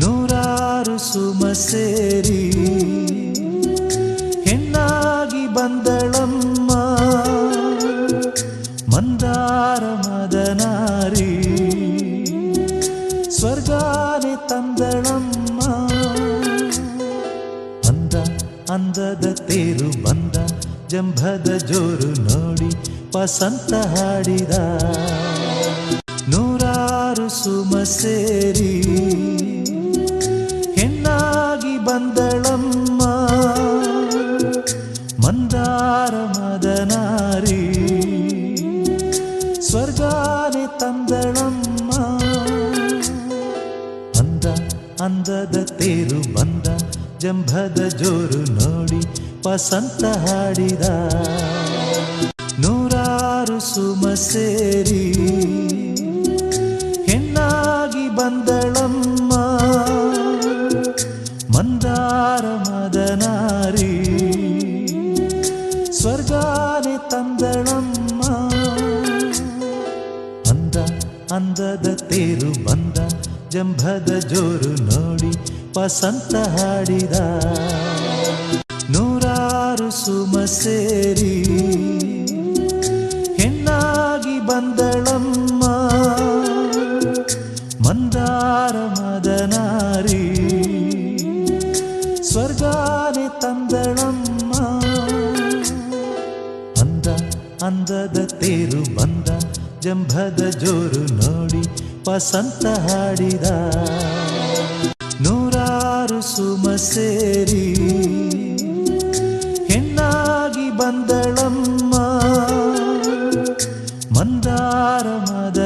ನೂರಾರು ಸುಮ ಸೇರಿ ಹೆಣ್ಣಾಗಿ ಬಂದಳಮ್ಮ. ಮಂದಾರ ಮದನಾರಿ ಸ್ವರ್ಗಾನೆ ತಂದಳಮ್ಮ. ಅಂದ ಅಂದದ ತೇರು ಬಂದ ಜಂಭದ ಜೋರು ನೋಡಿ ಪಸಂತ ಹಾಡಿದ. ನೂರಾರು ಸುಮ ಸೇರಿ ಬಂದಳಮ್ಮ ಮಂದಾರ ಮದನಾರಿ, ಸ್ವರ್ಗಾನೆ ತಂದಳಮ್ಮ. ಅಂದ, ಅಂದದ ತೇರು ಬಂದ, ಜಂಭದ ಜೋರು ನೋಡಿ ವಸಂತ ಹಾಡಿದ. ನೂರಾರು ಸುಮ ಸೇರಿ, ಹೆಣ್ಣಾಗಿ ಬಂದಳಮ್ಮ ಮಂದಾರ ಮದನಾರಿ. ಸ್ವರ್ಗಾನೆ ತಂದಳಮ್ಮ. ಅಂದ, ಅಂದದ ತೇರು ಬಂದ, ಜಂಭದ ಜೋರು ನೋಡಿ ವಸಂತ ಹಾಡಿದ. ನೂರಾರು ಸುಮ ಸೇರಿ ಹೆಣ್ಣಾಗಿ ಬಂದಳಮ್ಮ. ಮಂದಾರ ಮದನಾರಿ. ಬಂದಳಮ್ಮ ಅಂದ, ಅಂದದ ತೇರು ಬಂದ ಜಂಭದ ಜೋರು ನೋಡಿ ವಸಂತ ಹಾಡಿದ. ನೂರಾರು ಸುಮ ಸೇರಿ ಹೆಣ್ಣಾಗಿ ಬಂದಳಮ್ಮ. ಮಂದಾರ ಮದ